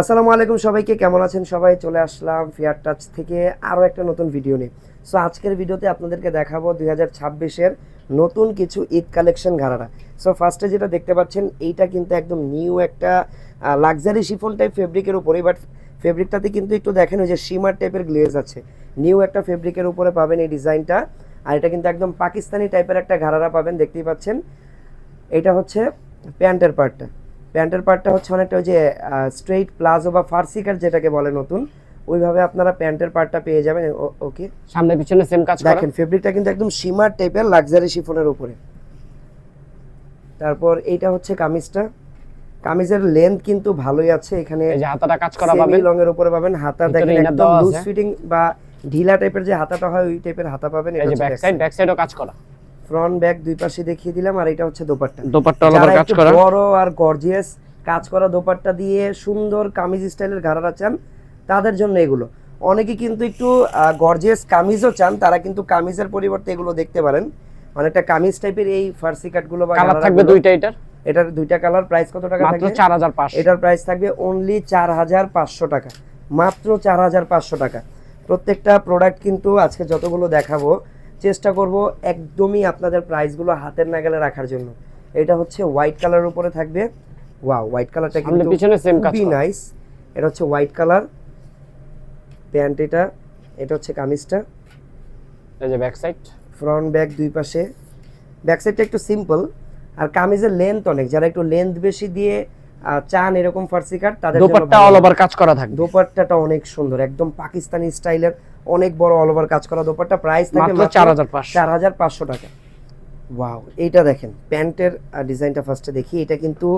আসসালামু আলাইকুম সবাইকে, কেমন আছেন সবাই? চলে আসলাম ফিয়ার টাচ থেকে আরও একটা নতুন ভিডিও নিয়ে। সো আজকের ভিডিওতে আপনাদেরকে দেখাবো দুই হাজার ছাব্বিশের নতুন কিছু ঈদ কালেকশন ঘাড়ারা সো ফার্স্টে যেটা দেখতে পাচ্ছেন, এইটা কিন্তু একদম নিউ একটা লাক্সারি শিফন টাইপ ফেব্রিকের উপরে বাট ফেব্রিকটাতে কিন্তু একটু দেখেন, ওই যে শিমার টাইপের গ্লেজ আছে। নিউ একটা ফেব্রিকের উপরে পাবেন এই ডিজাইনটা আর এটা কিন্তু একদম পাকিস্তানি টাইপের একটা ঘাড়ারা পাবেন, দেখতেই পাচ্ছেন। এটা হচ্ছে প্যান্টের পার্টটা প্যান্টের পার্টটা হচ্ছে অনেকটা ওই যে স্ট্রেইট প্লাজো বা ফার্সিকার যেটাকে বলে নতুন ওইভাবে আপনারা প্যান্টের পার্টটা পেয়ে যাবেন। ওকে সামনে পিছনে সেম কাজ করা। দেখেন ফেব্রিকটা কিন্তু একদম শিমার টাইপের লাক্সারি শিফনের উপরে। তারপর এইটা হচ্ছে কামিজটা। কামিজের লেন্থ কিন্তু ভালোই আছে এখানে এই যে হাতাটা কাজ করা পাবেন। লং এর উপরে পাবেন। হাতা দেখেন একদম লুজ ফিটিং বা ঢিলা টাইপের যে হাতাটা হয় ওই টাইপের হাতা পাবেন এই এটা যে ব্যাক সাইড ব্যাক সাইডও কাজ করা। ফ্রন্ট ব্যাক দুই পাশে দেখিয়ে দিলাম আর এটা হচ্ছে দোপাট্টা। দোপাট্টা যারা আলাদা কাজ করা। বড় আর গর্জিয়াস কাজ করা দোপাট্টা দিয়ে সুন্দর কামিজ স্টাইলের ঘাড়ারা চান তাদের জন্য এগুলো। অনেকে কিন্তু একটু গর্জিয়াস কামিজও চান তারা কিন্তু কামিজের পরিবর্তে এগুলো দেখতে পারেন। অনেকটা কামিজ টাইপের এই ফার্সি কাটগুলো বা কালার থাকবে দুইটা এটার? এটার দুইটা কালার প্রাইস কত টাকা থাকবে? হাজার পাঁচশো। এটার প্রাইস থাকবে অনলি চার হাজার পাঁচশো টাকা। মাত্র চার হাজার পাঁচশো টাকা। প্রত্যেকটা প্রোডাক্ট কিন্তু আজকে যতগুলো দেখাবো চেষ্টা করব একদমই আপনাদের প্রাইসগুলো হাতের নাগালে রাখার জন্য। এটা হচ্ছে হোয়াইট কালারের উপরে থাকবে। ওয়াও হোয়াইট কালারটা কিন্তু পিছনে সেম কাজ নাইস এটা হচ্ছে হোয়াইট কালার। প্যান্ট এটা এটা হচ্ছে কামিজটা। এই যে ব্যাক সাইড ফ্রন্ট ব্যাক দুই পাশে। ব্যাক সাইডটা একটু সিম্পল আর কামিজের লেন্থ অনেক। যারা একটু লেন্থ বেশি দিয়ে চান এরকম ফার্সি কাট তাদের জন্য দোপাট্টা অল ওভার কাজ করা থাকবে। দোপাট্টাটা অনেক সুন্দর। একদম পাকিস্তানি স্টাইলের অনেক বড় অল ওভার কাজ করা দোপাট্টা। প্রাইস থাকবে মাত্র চার হাজার পাঁচশো। চার হাজার পাঁচশো টাকা। ওয়াও এইটা দেখেন প্যান্টের ডিজাইনটা ফার্স্টে দেখি। এটা কিন্তু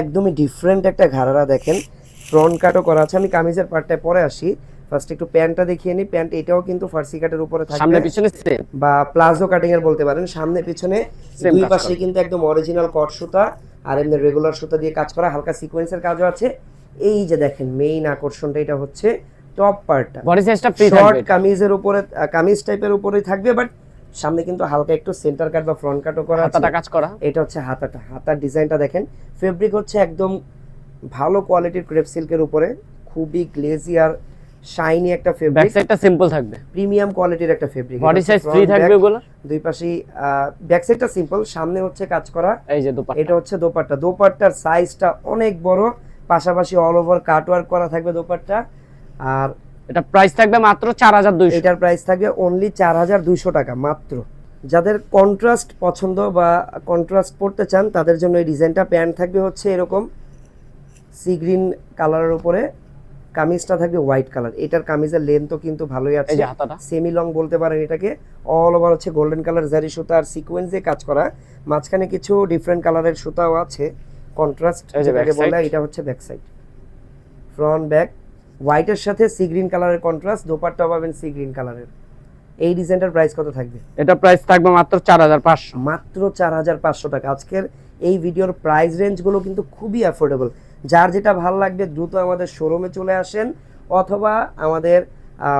একদমই ডিফারেন্ট একটা ঘাড়ারা দেখেন। ফ্রন্ট কাটও করা আছে। আমি কামিজের পার্টটায় পরে আসি। ফার্স্ট একটু প্যান্টটা দেখিয়ে নিই প্যান্ট এটাও কিন্তু ফার্সি কাটের উপরে সামনে থাকবে পিছনে সেম বা প্লাজো কাটিং এর বলতে পারেন। সামনে পিছনে দুই পাশে কিন্তু একদম অরিজিনাল কট সুতা আর এমনি রেগুলার সুতা দিয়ে কাজ করা। হালকা সিকোয়েন্সের কাজও আছে। এই যে দেখেন মেইন আকর্ষণটা এটা হচ্ছে টপ পার্টটা। বডি সাইজটা ফ্রি শর্ট কামিজের উপরে কামিজ টাইপের উপরেই থাকবে বাট সামনে কিন্তু হালকা একটু সেন্টার কাট বা ফ্রন্ট কাটও করা হাতাটা কাজ করা। এটা হচ্ছে হাতাটা। হাতার ডিজাইনটা দেখেন ফেব্রিক হচ্ছে একদম ভালো কোয়ালিটির ক্রেপ সিল্কের উপরে খুবই গ্লেজি আর শাইনি একটা ব্যাক ফেব্রিক সাইডটা সিম্পল থাকবে। প্রিমিয়াম কোয়ালিটির একটা ফেব্রিক বডি সাইজ ফ্রি থাকবে ওগুলো দুই পাশেই ব্যাক সাইডটা সিম্পল সামনে হচ্ছে কাজ করা। এই যে দোপাট্টা। এটা হচ্ছে দোপাট্টা। দোপাট্টার সাইজটা অনেক বড় পাশাপাশি অল ওভার কাটওয়ার্ক করা থাকবে দোপাট্টা। আর এটা প্রাইস থাকবে মাত্র চার হাজার দুইশো। এটার প্রাইস থাকবে অনলি চার হাজার দুইশো টাকা মাত্র। যাদের কন্ট্রাস্ট পছন্দ বা কন্ট্রাস্ট পড়তে চান তাদের জন্য এই ডিজাইনটা প্যান্ট থাকবে হচ্ছে এরকম সি গ্রিন কালারের উপরে। কামিজটা থাকবে হোয়াইট কালার এটার কামিজের লেন্থও কিন্তু ভালোই এই আছে। সেমি লং বলতে পারেন এটাকে। অল ওভার হচ্ছে গোল্ডেন কালার জারি সুতা আর সিকোয়েন্স দিয়ে কাজ করা। মাঝখানে কিছু ডিফারেন্ট কালারের সুতাও আছে। কন্ট্রাস্ট যেটাকে বলে এটা হচ্ছে ব্যাক সাইড ফ্রন্ট ব্যাক হোয়াইটের সাথে সি গ্রিন কালারের কন্ট্রাস্ট দোপাট্টাও পাবেন সি গ্রিন কালারের এই ডিজাইনটার প্রাইস কত থাকবে? এটা প্রাইস থাকবে মাত্র চার হাজার পাঁচশো। মাত্র চার হাজার পাঁচশো টাকা। আজকের এই ভিডিওর প্রাইস রেঞ্জগুলো কিন্তু খুবই অ্যাফোর্ডেবল যার যেটা ভালো লাগবে দ্রুত আমাদের শোরুমে চলে আসেন অথবা আমাদের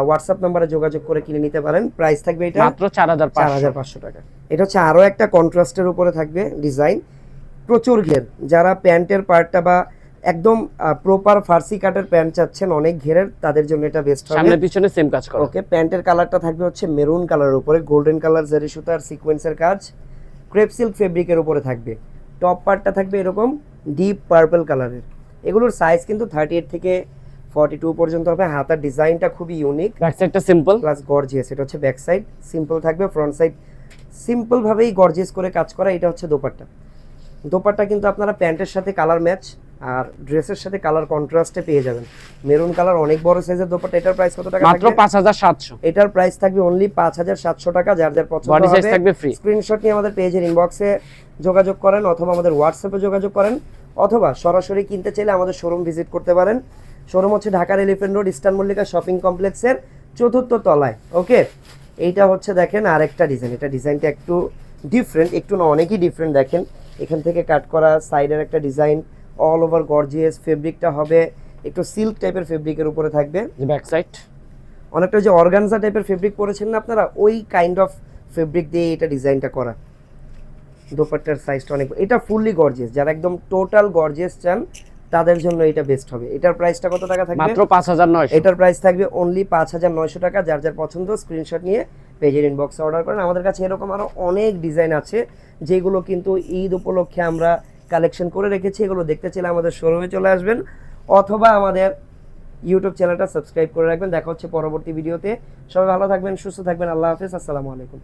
হোয়াটসঅ্যাপ নাম্বারে যোগাযোগ করে কিনে নিতে পারেন। প্রাইস থাকবে এটা মাত্র চার হাজার চার হাজার পাঁচশো টাকা। এটা হচ্ছে আরও একটা কন্ট্রাস্টের উপরে থাকবে ডিজাইন প্রচুর ঘের। যারা প্যান্টের পার্টটা বা একদম প্রপার ফার্সি কাটের প্যান্ট চাচ্ছেন অনেক ঘেরের তাদের জন্য এটা বেস্ট হবে। সামনে পিছনে সেম কাজ করা। ওকে প্যান্টের কালারটা থাকবে হচ্ছে মেরুন কালারের উপরে গোল্ডেন কালার জারি সুতার সিকোয়েন্সের কাজ। ক্রেপ সিল্ক ফেব্রিকের উপরে থাকবে। টপ পার্টটা থাকবে এরকম ডিপ পার্পল কালারের এগুলোর সাইজ কিন্তু থার্টি এইট থেকে ফর্টি টু পর্যন্ত হবে। হাতার ডিজাইনটা খুবই ইউনিক ব্যাক সাইডটা সিম্পল প্লাস গর্জিয়াস এটা হচ্ছে ব্যাক সাইড সিম্পল থাকবে ফ্রন্ট সাইড সিম্পলভাবেই গর্জিয়াস করে কাজ করা এটা হচ্ছে দোপাট্টা। দোপাট্টা কিন্তু আপনারা প্যান্টের সাথে কালার ম্যাচ আর ড্রেসের সাথে কালার কন্ট্রাস্টে পেয়ে যাবেন। মেরুন কালার অনেক বড় সাইজের দোপাট্টা এটার প্রাইস কত টাকা মাত্র থাকবে? পাঁচ হাজার সাতশো। এটার প্রাইস থাকবে অনলি পাঁচ হাজার সাতশো টাকা যার যার পছন্দ বডি সাইজ থাকবে ফ্রি স্ক্রিনশট নিয়ে আমাদের পেজের ইনবক্সে যোগাযোগ করেন অথবা আমাদের হোয়াটসঅ্যাপে যোগাযোগ করেন অথবা সরাসরি কিনতে চাইলে আমাদের শোরুম ভিজিট করতে পারেন। শোরুম হচ্ছে ঢাকার Elephant Road Eastern Mallika Shopping কমপ্লেক্সের চতুর্থ তলায়। ওকে এইটা হচ্ছে দেখেন আরেকটা ডিজাইন এটা ডিজাইনটা একটু ডিফারেন্ট একটু না অনেকই ডিফারেন্ট দেখেন। এখান থেকে কাট করা সাইডের একটা ডিজাইন অল ওভার গর্জিয়াস ফেব্রিকটা হবে। একটু সিল্ক টাইপের ফেব্রিকের উপরে থাকবে। যে ব্যাক সাইড অনেকটা যে অর্গানজা টাইপের ফেব্রিক পরেছেন না আপনারা? ওই কাইন্ড অফ ফেব্রিক দিয়ে এটা ডিজাইনটা করা। দোপাট্টার সাইজটা অনেক এটা ফুললি গর্জিয়াস যারা একদম টোটাল গর্জিয়াস চান তাদের জন্য এটা বেস্ট হবে। এটার প্রাইসটা কত টাকা থাকবে? মাত্র পাঁচ হাজার নয়শো। এটার প্রাইস থাকবে অনলি পাঁচ হাজার নয়শো টাকা। যার যার পছন্দ স্ক্রিনশট নিয়ে পেজের ইনবক্সে অর্ডার করেন। আমাদের কাছে এরকম আরও অনেক ডিজাইন আছে যেগুলো কিন্তু ঈদ উপলক্ষে আমরা কালেকশন করে রেখেছি, এগুলো দেখতে চাইলে আমাদের শোরুমে চলে আসবেন। অথবা আমাদের ইউটিউব চ্যানেলটা সাবস্ক্রাইব করে রাখবেন। দেখা হচ্ছে পরবর্তী ভিডিওতে সবাই ভালো থাকবেন, সুস্থ থাকবেন। আল্লাহ হাফিজ, আসসালামু আলাইকুম।